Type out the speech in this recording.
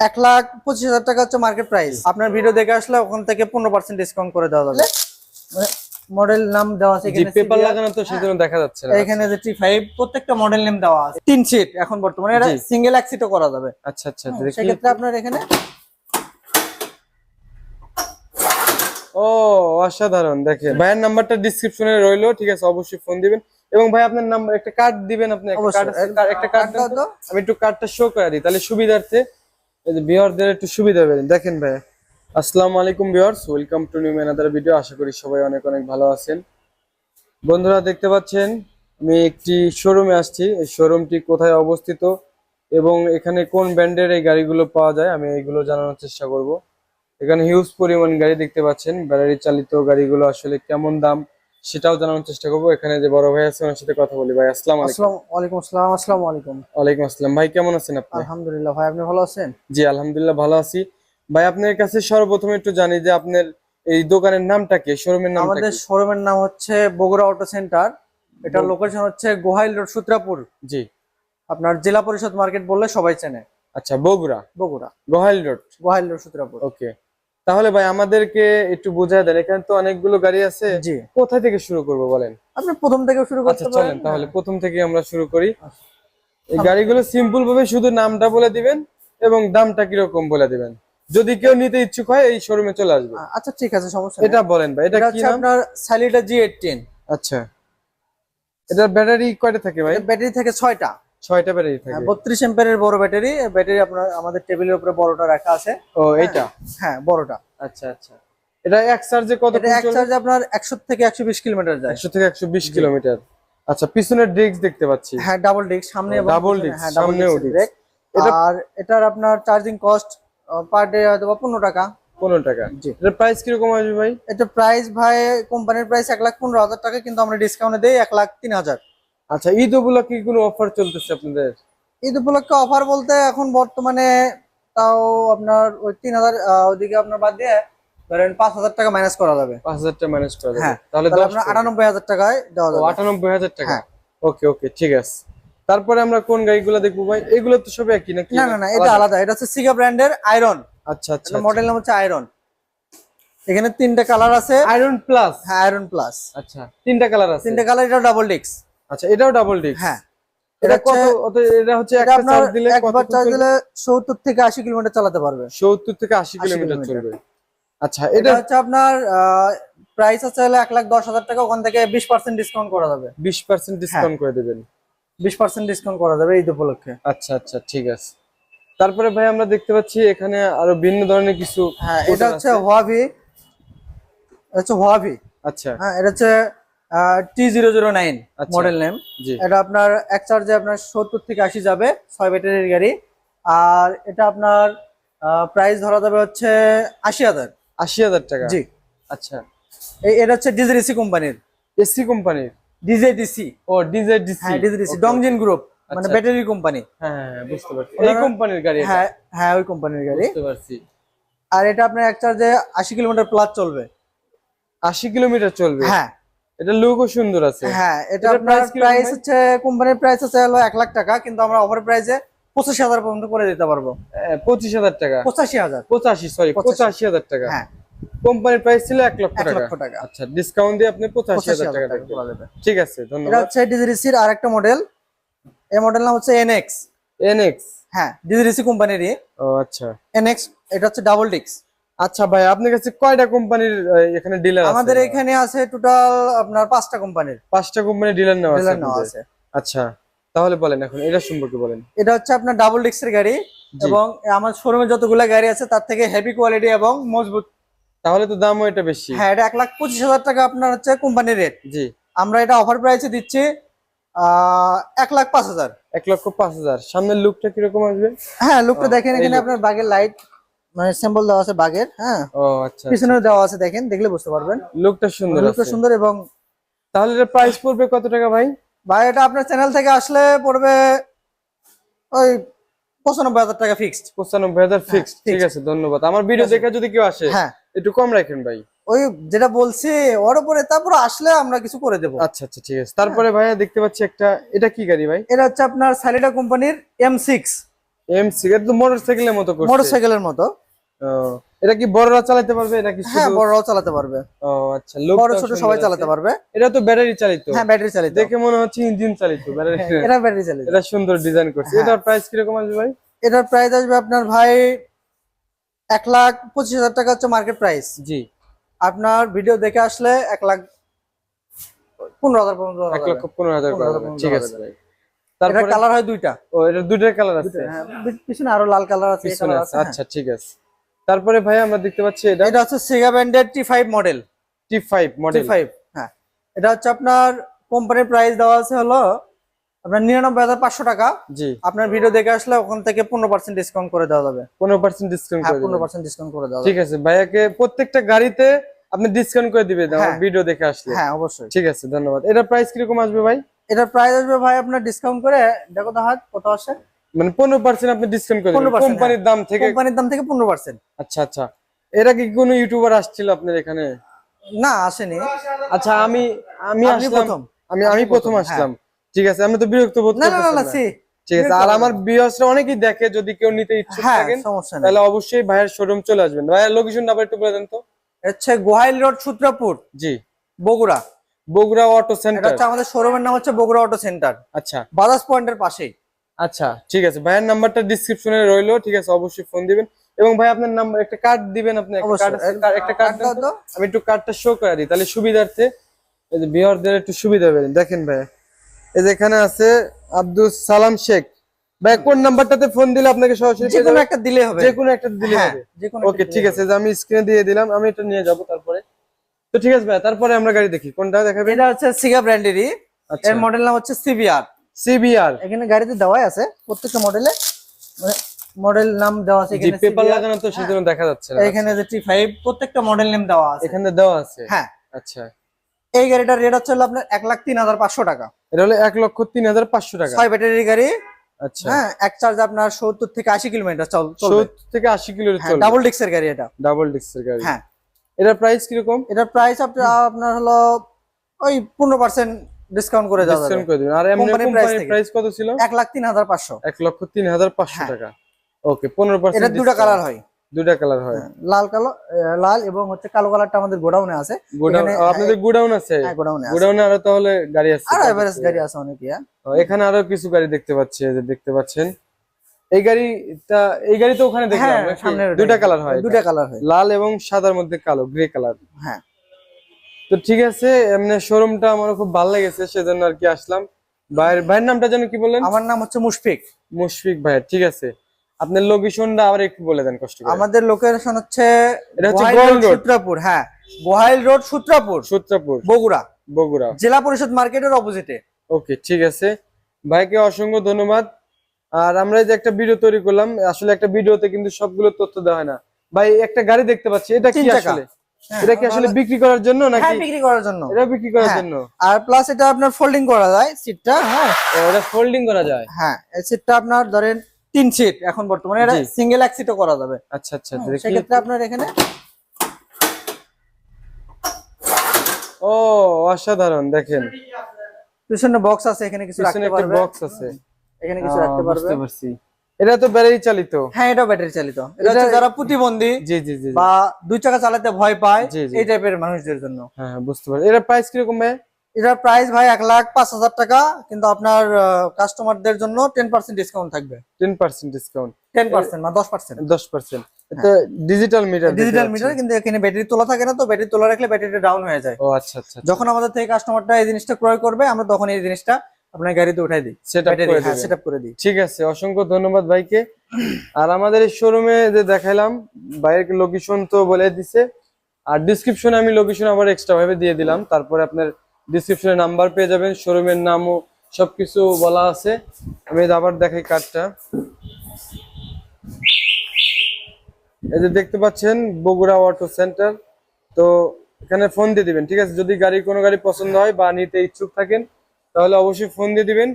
এক লাখ পঁচিশ হাজার টাকা হচ্ছে মার্কেট প্রাইস আপনার ভিডিও দেখে আসলে ওখান থেকে পনেরো পার্সেন্ট ডিসকাউন্ট করে দেওয়া যাবে। মডেল নাম দেওয়া আছে এখানে পেপার লাগানো তো সেজন্য দেখা যাচ্ছে না। এখানে যে প্রত্যেকটা মডেল নেম দেওয়া আছে। তিন সিট এখন বর্তমানে এটা সিঙ্গেল এক সিটও করা যাবে। আচ্ছা আচ্ছা সেক্ষেত্রে আপনার এখানে ও অসাধারণ দেখেন। ভাইয়ের নাম্বারটা ডিসক্রিপশনে রইল ঠিক আছে অবশ্যই ফোন দিবেন। এবং ভাই আপনার নাম্বার একটা কার্ড দিবেন আপনি একটা কার্ড কার্ড- একটা কার্ড আমি একটু কার্ডটা শো করে দিই তাহলে সুবিধার্থে ভিউয়ারদের একটু সুবিধা হবে। দেখেন আলাইকুম ওয়েলকাম টু নিউ ভিডিও। আশা করি সবাই অনেক অনেক ভালো আছেন। বন্ধুরা, দেখতে পাচ্ছেন, আমি একটি শোরুমে আসছি। এই কোথায় অবস্থিত এবং এখানে কোন ব্র্যান্ডের এই গাড়িগুলো পাওয়া যায়, আমি এইগুলো জানানোর চেষ্টা করব। এখানে হিউজ পরিমাণ গাড়ি দেখতে পাচ্ছেন। ব্যাটারি চালিত গাড়িগুলো আসলে কেমন দাম সেটাও জানানোর চেষ্টা করব। এখানে যে বড় ভাই আছে ওনার সাথে কথা বলি। ভাই আসসালাম আলাইকুম। আসসালাম আসসালাম আসসালামু আলাইকুম। ওয়ালাইকুম আসসালাম। ভাই কেমন আছেন আপনি? আলহামদুলিল্লাহ ভাই আপনি ভালো আছেন? জি আলহামদুলিল্লাহ ভালো আছি। ভাই আপনার কাছে সর্বপ্রথমে একটু জানি যে আপনার এই দোকানের নামটা কি শোরুমের নাম আমাদের শোরুমের নাম হচ্ছে বগুড়া অটো সেন্টার। এটা লোকেশন হচ্ছে গোহাইল রোড সূত্রাপুর। জি। আপনার জেলা পরিষদ মার্কেট বললে সবাই চেনে। আচ্ছা Bogura. Bogura. Gohail road. Gohail road Sutrapur. Okay. তাহলে ভাই আমাদেরকে একটু বোঝায় দেন এখানে তো অনেকগুলো গাড়ি আছে। জি। কোথায় থেকে শুরু করব বলেন? আপনি প্রথম থেকে শুরু করতে আচ্ছা পারেন। চলেন তাহলে প্রথম থেকে আমরা শুরু করি। আচ্ছা। এই গাড়িগুলো সিম্পল ভাবে শুধু নামটা বলে দিবেন এবং দামটা কীরকম বলে দিবেন। যদি কেউ নিতে ইচ্ছুক হয় এই শোরুমে চলে আসবে। আচ্ছা ঠিক আছে সমস্যা এটা বলেন ভাই এটা কি আপনার স্যালিডা জি এইটিন আচ্ছা। এটার ব্যাটারি কয়টা থাকে ভাই? ব্যাটারি থাকে ছয়টা। ছয়টা ব্যাটারি থাকে। বত্রিশ এম্পের বড় ব্যাটারি ব্যাটারি আপনার আমাদের টেবিলের উপরে বড়টা রাখা আছে। ও এইটা? হ্যাঁ বড়টা। আচ্ছা আচ্ছা। এটা এক চার্জে কত এটা এক চার্জে আপনার একশো থেকে একশো বিশ কিলোমিটার যায়। একশো থেকে একশো বিশ কিলোমিটার। আচ্ছা পিছনের ড্রিক্স দেখতে পাচ্ছি। হ্যাঁ ডাবল ডিস্ক সামনে এবং disc, হ্যাঁ ডাবল সামনেও ডিস্ক আর এটার আপনার চার্জিং কস্ট পার ডে হয়তো বা পনেরো টাকা। পনেরো টাকা। জি। এটার প্রাইস কীরকম আসবে ভাই? এটা প্রাইস ভাই কোম্পানির প্রাইস এক লাখ পনেরো হাজার টাকা কিন্তু আমরা ডিসকাউন্টে দিই এক লাখ তিন হাজার। আচ্ছা ঈদ উপলক্ষে কি কোনো অফার চলতেছে আপনাদের? ঈদ উপলক্ষে অফার বলতে এখন বর্তমানে তাও আপনার ওই তিন হাজার ওইদিকে আপনার বাদ দিয়ে ধরেন পাঁচ হাজার টাকা মাইনাস করা যাবে। পাঁচ হাজার টাকা ম্যানেজ করা যাবে। হ্যাঁ, তাহলে আপনার আটানব্বই হাজার টাকায় দেওয়া যাবে। আটানব্বই হাজার টাকা? হ্যাঁ। ওকে ওকে ঠিক আছে। তারপরে আমরা কোন গাড়িগুলো দেখব ভাই? এগুলো তো সব একই নাকি? না না না এটা আলাদা। এটা হচ্ছে সিগা ব্র্যান্ডের আয়রন আচ্ছা আচ্ছা মডেল নাম হচ্ছে আয়রন এখানে তিনটা কালার আছে। আয়রন প্লাস হ্যাঁ আয়রন প্লাস আচ্ছা তিনটা কালার আছে। তিনটা কালার এটা ডাবল ডিস্ক আচ্ছা এটাও ডাবল ডিস্ক হ্যাঁ। এটা কত হচ্ছে- এটা হচ্ছে একটা চার্জ দিলে একবার চার্জ দিলে সত্তর থেকে আশি কিলোমিটার চালাতে পারবে। থেকে কিলোমিটার। চলবে। আচ্ছা এটা হচ্ছে আপনার প্রাইস আছে হলো এক লাখ দশ হাজার টাকা ওখান থেকে বিশ পার্সেন্ট ডিসকাউন্ট করা যাবে। বিশ পার্সেন্ট ডিসকাউন্ট করে দেবেন। বিশ পার্সেন্ট ডিসকাউন্ট করা যাবে ঈদ উপলক্ষে। আচ্ছা আচ্ছা ঠিক আছে। তারপরে ভাই আমরা দেখতে পাচ্ছি এখানে আরও ভিন্ন ধরনের কিছু হ্যাঁ এটা হচ্ছে। হোয়াভি হোয়াভি আচ্ছা। হ্যাঁ এটা হচ্ছে T zero zero nine. Model name জি। এটা আপনার এক চার্জে আপনার সত্তর থেকে আশি যাবে ছয় ব্যাটারির গাড়ি। আর এটা আপনার প্রাইস ধরা যাবে হচ্ছে আশি হাজার। আশি হাজার টাকা। জি। আচ্ছা। এই- এটা হচ্ছে ডিজেডিসি কোম্পানির এসি কোম্পানির ডিজেডিসি ও হ্যাঁ ডিজেডিসি ডংজিন গ্রুপ মানে। ব্যাটারি কোম্পানি হ্যাঁ বুঝতে পারছি। এই কোম্পানির গাড়ি হ্যাঁ হ্যাঁ ওই কোম্পানির গাড়ি। বুঝতে পারছি। আর এটা আপনার এক চার্জে আশি কিলোমিটার প্লাস চলবে। আশি কিলোমিটার চলবে? হ্যাঁ। এটা লুকও সুন্দর আছে। হ্যাঁ এটা কীরকম প্রাইস হচ্ছে কোম্পানির প্রাইস হলো লাখ টাকা কিন্তু আমরা অফার প্রাইসে পঁচাশি হাজার পর্যন্ত করে দিতে পারব। আহ, পঁচিশ হাজার টাকা। পঁচাশি হাজার। পঁচাশি সরি পঁচাশি। পঁচাশি হাজার টাকা। হ্যাঁ। কোম্পানির প্রাইস ছিল লক্ষ টাকা। আচ্ছা ডিসকাউন্ট দিয়ে আপনি পঁচাশি পঁচাশি হাজার টাকা যাবে। ঠিক আছে এটা ধন্যবাদ হচ্ছে ডিজিডিসির আর মডেল এই মডেল নাম হচ্ছে হ্যাঁ কোম্পানিরই ও আচ্ছা। এটা হচ্ছে ডাবল ডিক্স আচ্ছা ভাই আপনার কাছে কয়টা কোম্পানির এখানে ডিলার আছে? আমাদের এখানে আছে টোটাল আপনার পাঁচটা কোম্পানির। পাঁচটা কোম্পানির ডিলার নেওয়া আছে আচ্ছা তাহলে বলেন এখন এটা সম্পর্কে বলেন। এটা হচ্ছে আপনার ডাবল ডিক্সের গাড়ি এবং আমার শোরুমে যতগুলো গাড়ি আছে তার থেকে হেভি কোয়ালিটি এবং মজবুত। তাহলে তো দামও এটা বেশি। হ্যাঁ এটা এক লাখ পঁচিশ হাজার টাকা আপনার হচ্ছে কোম্পানির রেট জি। আমরা এটা অফার প্রাইসে দিচ্ছি এক লাখ পাঁচ হাজার। এক লক্ষ পাঁচ হাজার। সামনের লুকটা কীরকম আসবে? হ্যাঁ লুকটা দেখেন এখানে আপনার বাগের লাইট মানে সিম্বল দেওয়া আছে বাগের হ্যাঁ? ও আচ্ছা পিছনেও দেওয়া আছে দেখেন দেখলে বুঝতে পারবেন। লুকটা সুন্দর লুকটা সুন্দর এবং তাহলে এটা প্রাইস পড়বে কত টাকা ভাই? ভাই এটা আপনার চ্যানেল থেকে আসলে পড়বে ওই পঁচানব্বই হাজার টাকা ফিক্সড পঁচানব্বই হাজার ফিক্সড ঠিক আছে ধন্যবাদ। আমার ভিডিও দেখে যদি কেউ আসে হ্যাঁ। একটু কম রাখেন ভাই। ওই যেটা বলছি ওর উপরে তারপরে আসলে আমরা কিছু করে দেবো। আচ্ছা আচ্ছা ঠিক আছে। তারপরে ভাইয়া দেখতে পাচ্ছি একটা এটা কি গাড়ি ভাই? এটা হচ্ছে আপনার স্যালিডা কোম্পানির এম সিক্স এম সি এটা তো মোটরসাইকেলের মতো করছে। মোটরসাইকেলের মতো। এটা কি বড়রা চালাতে পারবে? এটা কি হ্যাঁ বড়রাও চালাতে পারবে। ও আচ্ছা বড় ছোট সবাই চালাতে পারবে। এটা তো ব্যাটারি চালিত। হ্যাঁ ব্যাটারি চালিত। দেখে মনে হচ্ছে ইঞ্জিন চালিত ব্যাটারি হ্যাঁ, এটা ব্যাটারি চালিত। এটা সুন্দর ডিজাইন করছে। হ্যাঁ। এটার প্রাইস কীরকম আসবে ভাই? এটার প্রাইস আসবে আপনার ভাই এক লাখ পঁচিশ হাজার টাকা হচ্ছে মার্কেট প্রাইস জি। আপনার ভিডিও দেখে আসলে এক লাখ পনেরো হাজার পর্যন্ত এক লক্ষ পনেরো হাজার পনেরো ঠিক আছে ভাই। তারপরে কালার হয় দুইটা। ও এটা দুইটার কালার আছে। হ্যাঁ, পিছনে আরও লাল কালার আছে পিছনে আছে আচ্ছা ঠিক আছে। তারপরে ভাই আমরা দেখতে পাচ্ছি এটা। হ্যাঁ। এটা হচ্ছে Sega T five model T five T model five হ্যাঁ। এটা হচ্ছে আপনার কোম্পানির প্রাইস দেওয়া আছে হলো আপনার নিরানব্বই হাজার পাঁচশো টাকা। জি। আপনার ভিডিও দেখে আসলে ওখান থেকে পনেরো পার্সেন্ট ডিসকাউন্ট করে দেওয়া যাবে। পনেরো পার্সেন্ট ডিসকাউন্ট হ্যাঁ করে পনেরো। পার্সেন্ট ডিসকাউন্ট করে দেওয়া ঠিক আছে ভাইয়াকে প্রত্যেকটা গাড়িতে আপনি ডিসকাউন্ট করে দিবেন হ্যাঁ। ভিডিও দেখে আসলে। হ্যাঁ অবশ্যই। ঠিক আছে ধন্যবাদ। এটা প্রাইস কীরকম আসবে ভাই? এটার প্রাইস আসবে ভাই আপনার ডিসকাউন্ট করে দেখো তো হাত কত আসে? মানে পনেরো পার্সেন্ট আপনি ডিসকাউন্ট করে 15% কোম্পানির দাম থেকে কোম্পানির দাম থেকে পনেরো পার্সেন্ট আচ্ছা আচ্ছা। এরা কি কোনো ইউটিউবার আসছিল আপনার এখানে? না আসেনি। আচ্ছা আমি আমি আসলাম। প্রথম। আমি আমি প্রথম প্রথম, আসলাম। ঠিক আছে আমি তো বিরক্ত বোধ না না না। সি ঠিক আছে আর আমার বিয়াসরা অনেকেই দেখে যদি কেউ নিতে ইচ্ছুক হ্যাঁ থাকেন তাহলে অবশ্যই ভাইয়ের শোরুম চলে আসবেন। ভাইয়ের লোকেশন আবার একটু বলে দেন তো। আচ্ছা গোহাইল রোড সূত্রাপুর। জি। বগুড়া। বগুড়া অটো সেন্টার আমাদের শোরুমের নাম হচ্ছে বগুড়া অটো সেন্টার আচ্ছা। বাজাজ পয়েন্টের পাশেই। আচ্ছা ঠিক আছে। ভাইয়ের নাম্বারটা ডিসক্রিপশনে রইল ঠিক আছে? অবশ্যই ফোন দিবেন। এবং ভাই আপনার নাম্বার একটা কার্ড দিবেন আপনি একটা কার্ড। আমি একটু কার্ডটা শো করে দিই। তাহলে সুবিধার্থে এই যে বিহারদের একটু সুবিধা হবে দেখেন ভাই এই যে এখানে আছে আব্দুল সালাম শেখ। ভাই কোন নাম্বারটাতে ফোন দিলে আপনাকে সরাসরি যে কোনো একটা দিলে হবে। যে কোনো একটা দিলে হ্যাঁ, হবে। ওকে ঠিক আছে আমি স্ক্রিনে দিয়ে দিলাম। আমি এটা নিয়ে যাব তারপরে। তো ঠিক আছে ভাই তারপরে আমরা গাড়ি দেখি। কোনটা দেখাবেন? এটা হচ্ছে সিগা ব্র্যান্ডেরই আচ্ছা। এর মডেল নাম হচ্ছে সিবিআর সিবিআর এখানে গাড়িতে দেওয়াই আছে প্রত্যেকটা মডেলে মডেল নাম দেওয়া আছে এখানে পেপার লাগানো তো সেজন্য দেখা যাচ্ছে না। এখানে যে টি ফাইভ প্রত্যেকটা মডেল নেম দেওয়া আছে। এখানে দেওয়া আছে? হ্যাঁ। আচ্ছা। এই গাড়িটার রেট হচ্ছে হলো আপনার এক লাখ তিন হাজার পাঁচশো টাকা। এটা হলো এক লক্ষ তিন হাজার পাঁচশো টাকা। ছয় ব্যাটারি গাড়ি। আচ্ছা। হ্যাঁ এক চার্জ আপনার সত্তর থেকে আশি কিলোমিটার চল- চলবে। সত্তর থেকে আশি কিলোর হ্যাঁ চলবে। ডাবল ডিক্সের গাড়ি এটা। ডাবল ডিস্কের গাড়ি। হ্যাঁ। এটার প্রাইস কীরকম? এটার প্রাইস আপনার হলো ওই পনেরো পার্সেন্ট ডিসকাউন্ট করে দেওয়া ডিসকাউন্ট করে দিবেন। আর এমনি কোম্পানির price কোম্পানির থেকে। প্রাইস কত ছিল? এক লাখ তিন হাজার পাঁচশো। এক লক্ষ তিন হাজার পাঁচশো হ্যাঁ। টাকা। ওকে পনেরো পার্সেন্ট এটা দুটা কালার হয়। দুটা কালার হয়। লাল কালো লাল এবং হচ্ছে কালো কালারটা আমাদের গোডাউনে আছে। গোডাউন এখানে- আপনাদের গোডাউন আছে? হ্যাঁ গোডাউনে আছে। গোডাউনে আরও তাহলে গাড়ি আছে। আর এভারেজ গাড়ি আছে অনেকই হ্যাঁ। এখানে আরও কিছু গাড়ি দেখতে পাচ্ছি যে দেখতে পাচ্ছেন। এই গাড়িটা এই গাড়ি তো ওখানে দেখলাম হ্যাঁ দুটা কালার হয় দুটা কালার হয়। লাল এবং সাদার মধ্যে কালো গ্রে কালার হ্যাঁ। তো ঠিক আছে এমনি শোরুমটা আমার খুব ভালো লেগেছে সেজন্য আর কি আসলাম। ভাইয়ের ভাইয়ের নামটা যেন কি বললেন? আমার নাম হচ্ছে মুশফিক। মুশফিক ভাই ঠিক আছে। আপনার লোকেশনটা আবার একটু বলে দেন কষ্ট করে। আমাদের লোকেশন হচ্ছে এটা হচ্ছে গোহাইল রোড। সূত্রাপুর হ্যাঁ। গোহাইল রোড সূত্রাপুর। সূত্রাপুর। বগুড়া। বগুড়া। জেলা পরিষদ মার্কেটের অপোজিটে ওকে ঠিক আছে। ভাইকে অসংখ্য ধন্যবাদ। আর আমরা যে একটা ভিডিও তৈরি করলাম আসলে একটা ভিডিওতে কিন্তু সবগুলো তথ্য দেওয়া হয় না। ভাই একটা গাড়ি দেখতে পাচ্ছি এটা কি আসলে? এটা কি আসলে বিক্রি করার জন্য হ্যাঁ নাকি বিক্রি করার জন্য। এটা বিক্রি করার হ্যাঁ। জন্য। আর প্লাস এটা আপনার ফোল্ডিং করা যায় সিটটা হ্যাঁ। এটা ফোল্ডিং করা যায়? হ্যাঁ এই সিটটা আপনার ধরেন তিন সিট এখন বর্তমানে এটা সিঙ্গেল এক সিটও করা যাবে। আচ্ছা আচ্ছা হ্যাঁ, সেক্ষেত্রে আপনার এখানে ও অসাধারণ দেখেন। পিছনে বক্স আছে এখানে কিছু রাখতে পারবে। বক্স আছে। এখানে কিছু রাখতে পারবে। বুঝতে পারছি। এটা তো ব্যাটারি চালিত। হ্যাঁ এটা ব্যাটারি চালিত। এটা হচ্ছে যারা প্রতিবন্ধী জি জি জি। বা দুই চাকা চালাতে ভয় পায়। এই টাইপের মানুষদের জন্য। হ্যাঁ হ্যাঁ, বুঝতে পারছি। এটা প্রাইস কীরকম ভাই? এটার প্রাইস ভাই এক লাখ পাঁচ হাজার টাকা কিন্তু আপনার কাস্টমারদের জন্য টেন পার্সেন্ট ডিসকাউন্ট থাকবে। Ten percent discount ten percent বা দশ পার্সেন্ট দশ পার্সেন্ট এটা ডিজিটাল মিটার ডিজিটাল মিটার কিন্তু এখানে ব্যাটারি তোলা থাকে না তো ব্যাটারি তোলা রাখলে ব্যাটারিটা ডাউন হয়ে যায়। ও আচ্ছা আচ্ছা যখন আমাদের থেকে কাস্টমারটা এই জিনিসটা ক্রয় করবে আমরা তখন এই জিনিসটা আপনার গাড়িতে উঠাই দিই সেট আপ করে দিবেন। সেট আপ করে দিই। ঠিক আছে অসংখ্য ধন্যবাদ ভাইকে। আর আমাদের এই শোরুমে যে দেখাইলাম বাইরের লোকেশন তো বলে দিছে। আর ডিসক্রিপশনে আমি লোকেশন আবার এক্সট্রা ভাবে দিয়ে দিলাম। তারপরে আপনার ডিসক্রিপশনে নাম্বার পেয়ে যাবেন শোরুমের নামও সবকিছু বলা আছে। আমি আবার দেখাই কার্ডটা এই যে দেখতে পাচ্ছেন বগুড়া অটো সেন্টার তো এখানে ফোন দিয়ে দিবেন ঠিক আছে? যদি গাড়ি কোনো গাড়ি পছন্দ হয় বা নিতে ইচ্ছুক থাকেন তাহলে অবশ্যই ফোন দিয়ে দিবেন।